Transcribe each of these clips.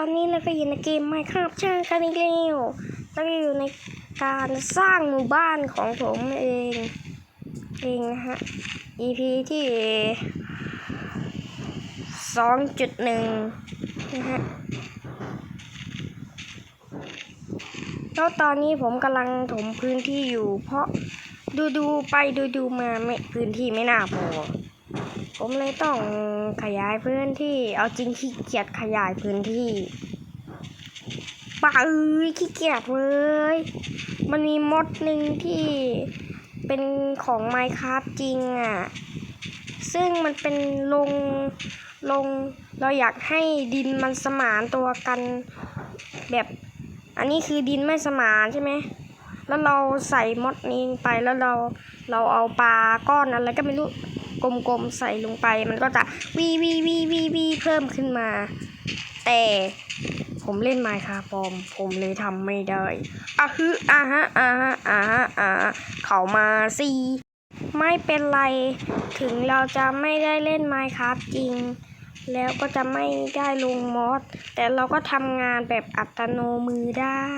ตอนนี้เราก็อยู่ในเกมไมค์ครับช่างกันอีกแล้วเราก็อยู่ในการสร้างหมู่บ้านของผมเองเองนะฮะ EP ที่2.1นะฮะแล้วตอนนี้ผมกำลังถมพื้นที่อยู่ เพราะดูดูไปดูดูมาไม่พื้นที่ไม่น่าพอ ผมเลยต้องขยายพื้นที่ เอาจริงขี้เกียจขยายพื้นที่ป่าเอ้ยขี้เกียจเว้ย มันมีมดหนึ่งที่เป็นของ Minecraft จริงอะ ซึ่งมันเป็นลงลงเราอยากให้ดินมันสมานตัวกันแบบอันนี้คือดินไม่สมานใช่ไหม แล้วเราใส่มดนี้ไปแล้วเราเราเอาปลาก้อนอะไรก็ไม่รู้ กลมๆใส่ลงไป มันก็จะวีวีวีวีวีเพิ่มขึ้นมา แต่ผมเล่นไมค์ค่ะปอม ผมเลยทำไม่ได้อะฮึอะฮะอะฮะอะฮะอะฮะเขามาสิไม่เป็นไร ถึงเราจะไม่ได้เล่นไมค์ครับจริง แล้วก็จะไม่ได้ลงมอส แต่เราก็ทำงานแบบอัตโนมือได้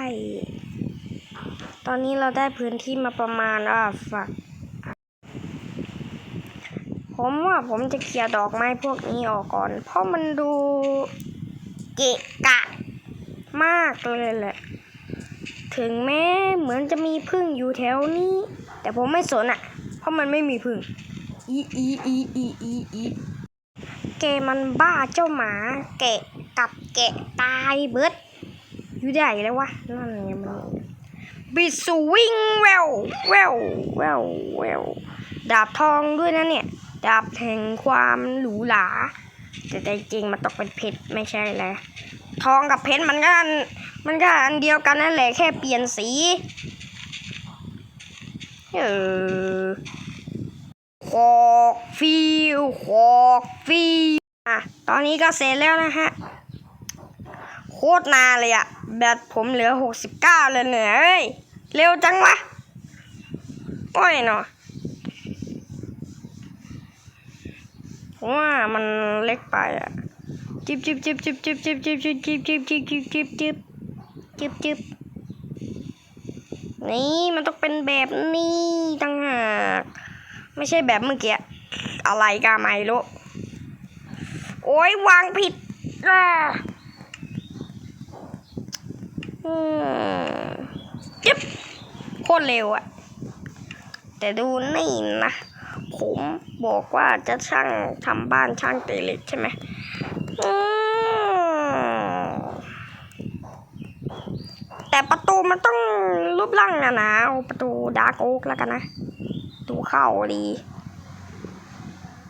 ตอนนี้เราได้พื้นที่มาประมาณว่าฝัก ผมว่าผมจะเคลียร์ดอกไม้พวกนี้ออกก่อน เพราะมันดูเกะกะมากเลยแหละ ถึงแม้เหมือนจะมีพึ่งอยู่แถวนี้ แต่ผมไม่สนอะเพราะมันไม่มีพึ่ง อีอีอีอีอีอีแกมันบ้าเจ้าหมาแกะกับแกะตายเบิดอยู่ได้แล้ววะนั่นไงมันบิดสวิงแววแววแววแววดาบทองด้วยนะเนี่ย ดาบแห่งความหรูหราแต่ใจจริงมันต้องเป็นเพชรไม่ใช่แหละทองกับเพชรมันก็อันมันก็อันเดียวกันนั่นแหละแค่เปลี่ยนสีเออขอกฟิวขอกฟิวอะตอนนี้ก็เสร็จแล้วนะฮะโคตรนานเลยอะแบตผมเหลือหกสิบเก้าเลยเนี่ยเอ้ยเร็วจังวะโอ้ยเนาะ ผมว่ามันเล็กไปอะจิบจิบจิบจิบจิบจิบจิบจิบจิบจิบจิบจิบจิบจิบจิบจิบนี่มันต้องเป็นแบบนี้ต่างหากไม่ใช่แบบเมื่อกี้อะไรก็ไม่รู้โอ้ยวางผิดอะอืมจิ๊บโคตรเร็วอะแต่ดูนี่นะผม บอกว่าจะช่างทำบ้านช่างเตเหล็กใช่ไหมแต่ประตูมันต้องรูปร่างนะนะประตูดาร์กโอ๊กแล้วกันนะ ดูเข้าดี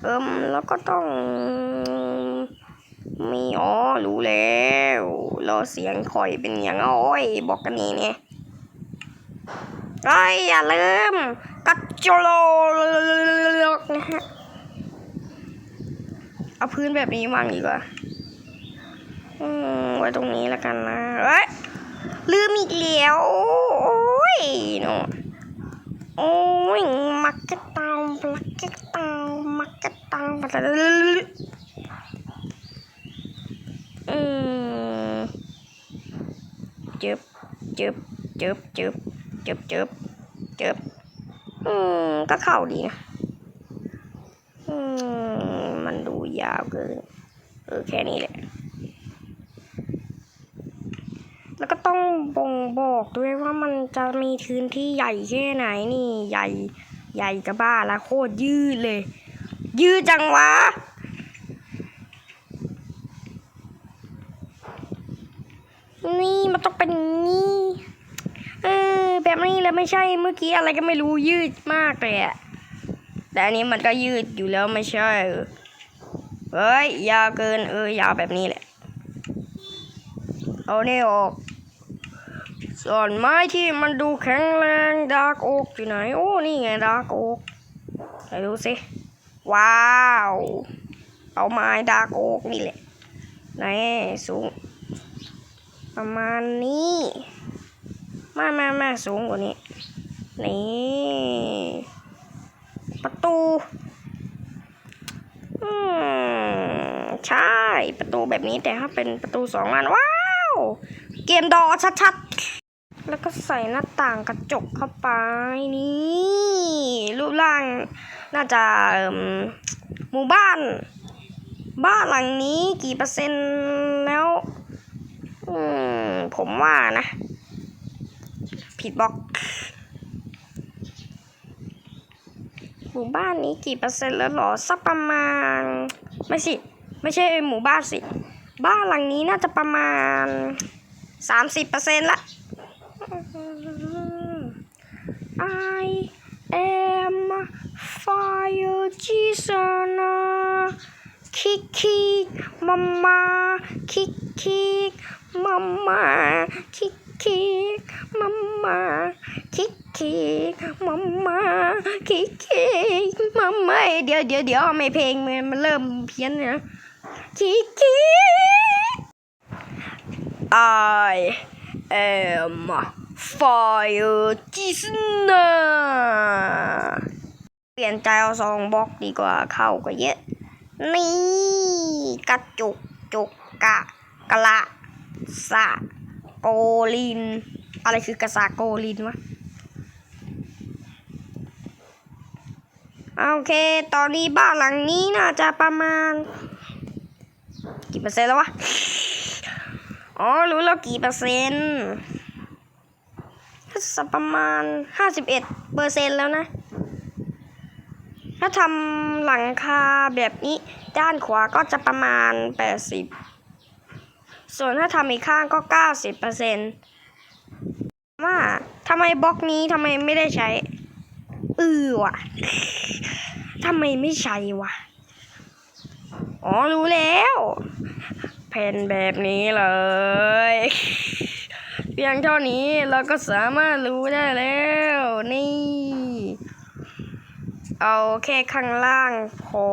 เอิมแล้วก็ต้อง มีอ๋อรู้แล้วรอเสียงคอยเป็นอย่างอ้ยบอกกันนี้เนี่ย ไอ้ยอย่าลืมกัดโจโลนะฮะเอาพื้นแบบนี้วางดีกว่าอืมไว้ตรงนี้แล้วกันนะเอ้ยลืมอีกแล้วโอ้ยเนาะโอ้ยมักกะตาวมักกะตาวมักกะตาวอืมจึบจึบจึบจึบ จึบจึบจึบอืม ก็เข้าดีนะอืม มันดูยาวเกิน เออ แค่นี้แหละ แล้วก็ต้องบ่งบอกด้วยว่ามันจะมีพื้นที่ใหญ่แค่ไหนนี่ ใหญ่ ใหญ่กระบ้าละโคตรยืดเลย ยืดจังวะนี่มันต้องเป็นนี้เออ แบบนี้แล้วไม่ใช่เมื่อกี้อะไรก็ไม่รู้ยืดมากเลยอะแต่อันนี้มันก็ยืดอยู่แล้วไม่ใช่เฮ้ยยาวเกินเออยาวแบบนี้แหละ เอาเนี่ออก ส่วนไม้ที่มันดูแข็งแรงดาร์กโอ๊กอยู่ไหน โอ้นี่ไงดาร์กโอ๊กไหนดูสิ ว้าว เอาไม้ดาร์กโอ๊กนี่แหละไหนสูง ประมาณนี้ มามามาสูงกว่านี้ นี่ ประตู อืม ใช่ ประตูแบบนี้แต่ถ้าเป็นประตูสองอัน ว้าว เกมดอชัดๆ แล้วก็ใส่หน้าต่างกระจกเข้าไป นี่ รูปร่าง น่าจะหมู่บ้าน บ้านหลังนี้กี่เปอร์เซ็นต์แล้ว อืม ผมว่านะ ผิดบล็อกหมู่บ้านนี้กี่เปอร์เซ็นต์แล้วหรอ สักประมาณ ไม่สิ ไม่ใช่หมู่บ้านสิ บ้านหลังนี้น่าจะประมาณสามสิบเปอร์เซ็นต์ละ I am fire Jesus คิกคิกมามา คิกคิกมามาคิกคิกมามาคิกคิกมามาคิกคิกมาเดี๋ยวเดี๋ยวเดี๋ยวไม่เพลงมันมันเริ่มเพี้ยนนี่ยคิกคิก I am fire Jesus เปลี่ยนใจเอาสองบล็อกดีกว่าเข้าก็เยอะ นี่กระจุกจุกกะกะละสะ โกลิน อะไรคือกระสาโกลินวะโอเค ตอนนี้บ้านหลังนี้น่าจะประมาณ กี่เปอร์เซ็นต์แล้ววะ อ๋อ รู้แล้วกี่เปอร์เซ็นต์ก็สประมาณห้าสิบเอ็ดเปอร์เซ็นต์แล้วนะ ถ้าทำหลังคาแบบนี้ด้านขวาก็จะประมาณ80ส่ ส่วนถ้าทำอีกข้างก็ 90เปอร์เซ็นต์ว่าทำไมบล็อกนี้ทำไมไม่ได้ใช้เออว่ะทำไมไม่ใช้วะ อ๋อ รู้แล้ว แผ่นแบบนี้เลย เพียงเท่านี้เราก็สามารถรู้ได้แล้ว นี่ เอาแค่ข้างล่างพอ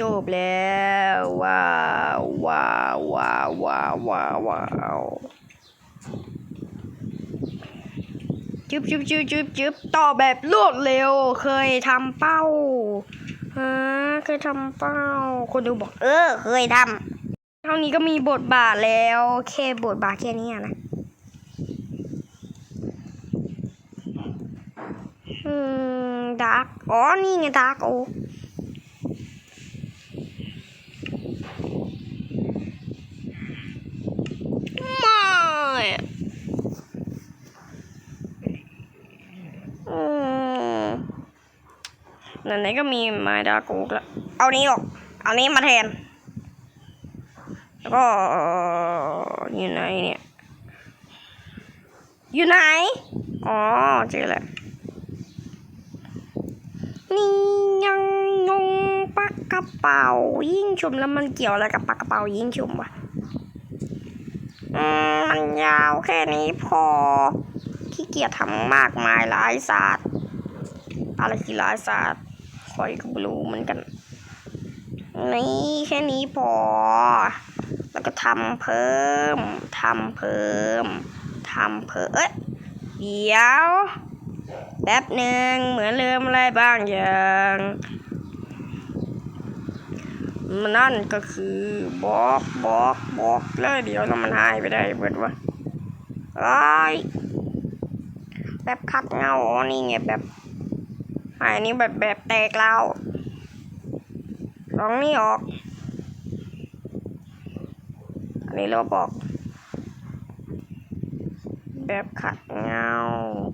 จบแล้วว้าวว้าวว้าวว้าวว้าวว้าวจุ๊บจุ๊บจุ๊บจุ๊บจุ๊บต่อแบบรวดเร็ว เคยทำเป้าฮะเคยทำเป้า คนดูบอก เออ เคยทำเท่านี้ก็มีบทบาทแล้วแค่บทบาทแค่นี้นะอืมดาร์กอ๋อนี่ไงดาร์กโอไม่อืม ไหนๆก็มีไม้ดากโอกแล้ว เอานี้ออก เอานี้มาแทน แล้วก็อยู่ไหนเนี่ย อยู่ไหน อ๋อเจอแล้วนี่ยังยงปากกระเป๋ายิ่งชุมแล้วมันเกี่ยวอะไรกับปากกระเป๋ายิ่งชุมวะอืมมันยาวแค่นี้พอขี้เกียจทำมากมายหลายศาสตร์อะไรคือหลายศาสตร์ คอยก็ไม่รู้เหมือนกัน นี่แค่นี้พอ แล้วก็ทำเพิ่มทำเพิ่มทำเพิ่มเอ้ยเดี๋ยวแป๊บหนึ่งเหมือนลืมอะไรบางอย่างมันนั่นก็คือบล็อกบล็อกบล็อกแล้วเดี๋ยวแล้วมันหายไปได้เบิดวะไอ้แบบคัดเงาอ๋อนี่ไงแบบ หายนี่แบบแบบแตกแล้วลองนี่ออก อันนี้เราบอก แบบขัดเงา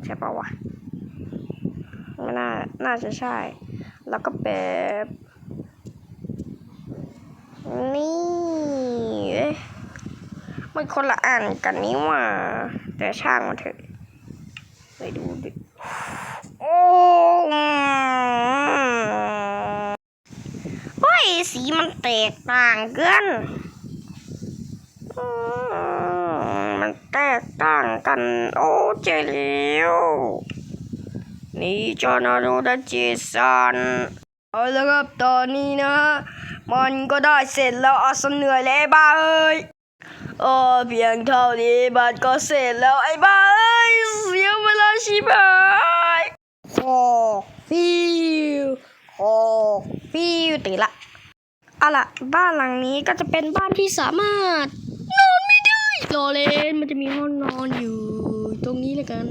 ใช่ปะวะ ไม่น่า น่าจะใช่ แล้วก็แบบ นี่เอ๊ะมันคนละอันกันนี่ว่า แต่ช่างมันเถอะไปดูดิ โอ้ โอ้ย สีมันแตกต่างกันมันแตกต่างกัน โอ้เจล้วนี่จอนารูดเจสันเอาละครับตอนนี้นะ มันก็ได้เสร็จแล้วอาสเหนื่อยแล้วไอ้บ้าเอ้ยเออเพียงเท่านี้บัตรก็เสร็จแล้วไอ้บ้าเอ้ยเสียเวลาชิบหายโอ้ฟิวโอ้ ตีละเอาล่ะ บ้านหลังนี้ก็จะเป็นบ้านที่สามารถ นอนไม่ได้รอเลนมันจะมีห้องนอนอยู่ ตรงนี้เลยกัน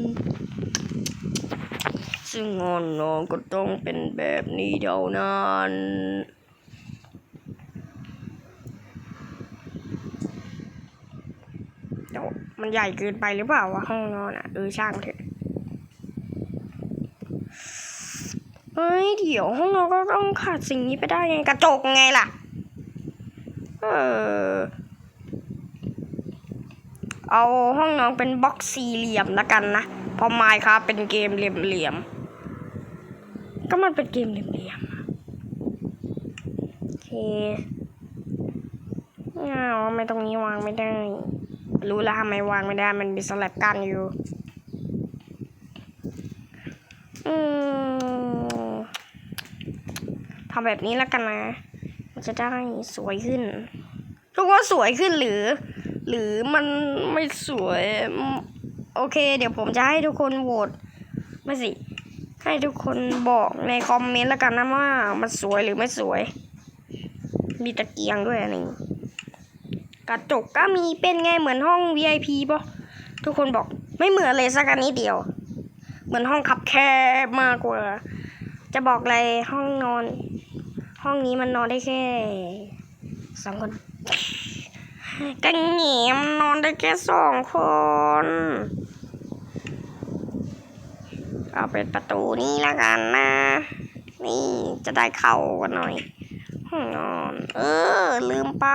ซึ่งห้องนอนก็ต้องเป็นแบบนี้เท่านั้นมันใหญ่เกินไปหรือเปล่าวะห้องนอนอะเออช่างเถอะ เฮ้ยเดี๋ยวห้องนอนก็ต้องขาดสิ่งนี้ไปได้ไงกระจกไงล่ะ เออ เอาห้องน้อนเป็นบล็อกสี่เหลี่ยมแล้วกันนะพราะไมค์ครับเป็นเกมเหลี่ยมๆก็มันเป็นเกมเหลี่ยมๆโอเคอ้าวทำไมตรงนี้วางไม่ได้ รู้แล้วทำไมวางไม่ได้ มันมีสลับกันอยู่ อืม ทำแบบนี้แล้วกันนะ มันจะได้สวยขึ้นรู้ว่าสวยขึ้นหรือ หรือมันไม่สวย โอเค เดี๋ยวผมจะให้ทุกคนโหวตไม่สิ ให้ทุกคนบอกในคอมเมนต์แล้วกันนะว่า มันสวยหรือไม่สวย มีตะเกียงด้วยนหนึ่กระจกก็มีเป็นไงเหมือนห้อง VIP ป่ะทุกคนบอกไม่เหมือนเลยสักอันนี้เดียว เหมือนห้องคับแคบมากกว่า จะบอกเลยห้องนอน ห้องนี้มันนอนได้แค่สองคนกันเหนียมนอนได้แค่สองคน เอาเป็นประตูนี้ละกันนะ นี่จะได้เข้ากันหน่อย ห้องนอน เออ ลืมไป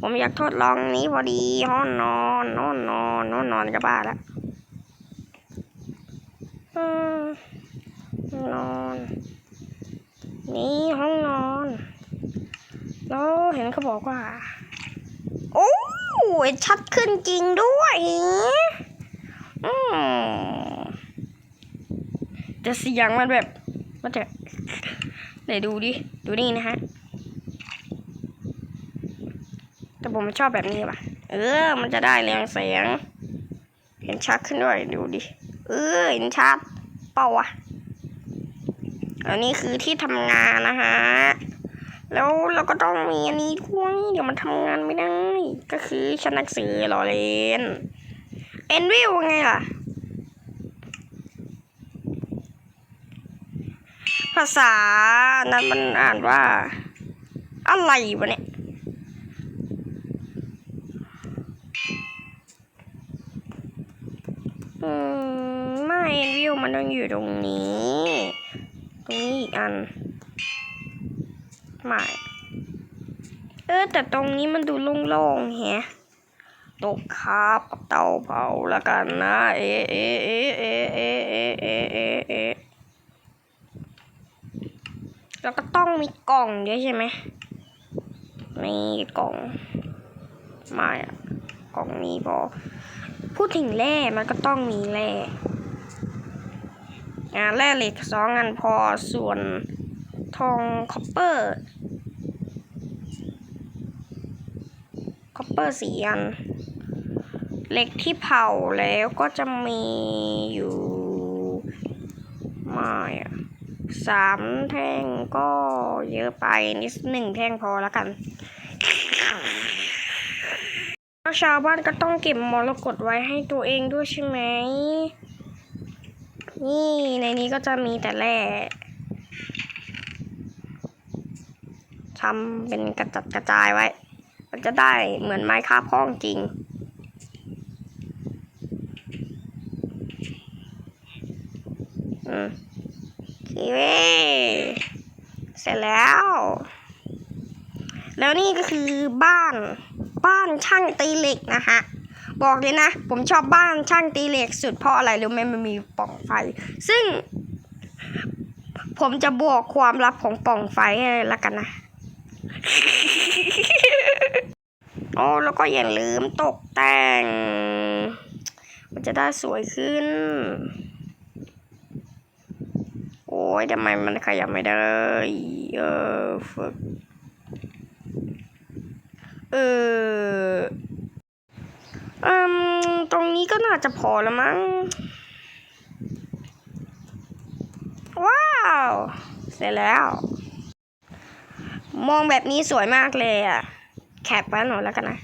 ผมอยากทดลองนี้พอดี ห้องนอนห้องนอนห้องนอนจะบ้าแล้วนอน นี่ห้องนอนแล้วเห็นเขาบอกว่า โอ้ยชัดขึ้นจริงด้วยอืมแต่เสียงมันแบบมันจะไหนดูดิ ดูนี่นะฮะ แต่ผมชอบแบบนี้ป่ะ เออ มันจะได้เรียงเสียง เห็นชัดขึ้นด้วย ดูดิ เออ เห็นชัด เป่าวะ อันนี้คือที่ทำงานนะฮะ แล้วเราก็ต้องมีอันนี้ด้วย เดี๋ยวมันทำงานไม่ได้ ก็คือชั้นหนังสือหรอเลนเอ็นวิวไงล่ะ ภาษา นั้นมันอ่านว่า อะไรวะเนี่ยอืมไม่เอ็นวิวมันต้องอยู่ตรงนี้ ตรงนี้อีกอันไม่เออแต่ตรงนี้มันดูโล่งๆแฮะตกคาบเตาเผาแล้วกันนะเอเอเอเอเอเอเอเอเอแล้วก็ต้องมีกล่องด้วยใช่ไหมมีกล่องไม่อะกล่องนี้พอพูดถึงแร่มันก็ต้องมีแร่ อ่าแร่เหล็กสองอันพอส่วนทองคอปเปอร์คอปเปอร์สีอันเหล็กที่เผาแล้วก็จะมีอยู่ไม่อะสามแท่งก็เยอะไปนิดหนึ่งแท่งพอแล้วกันชาวบ้านก็ต้องเก็บมรกตไว้ให้ตัวเองด้วยใช่ไหม นี่ในนี้ก็จะมีแต่แร่ทำเป็นกระจัดกระจายไว้ มันจะได้เหมือนไม้คาบห้องจริง อืมคีเวเสร็จแล้ว แล้วนี่ก็คือบ้าน บ้านช่างตีเหล็กนะฮะ บอกเลยนะ ผมชอบบ้านช่างตีเหล็กสุดเพราะอะไรรู้ไหมมันมีป่องไฟ ซึ่ง ผมจะบอกความลับของป่องไฟให้เลยละกันนะโอ้แล้วก็อย่าลืมตกแต่ง มันจะได้สวยขึ้น โอ้ยทำไมมันขยับไม่ได้ เออฝึกเออ อืมตรงนี้ก็น่าจะพอแล้วมั้ง ว้าว เสร็จแล้ว มองแบบนี้สวยมากเลยอะแคปไว้หน่อยแล้วกันนะ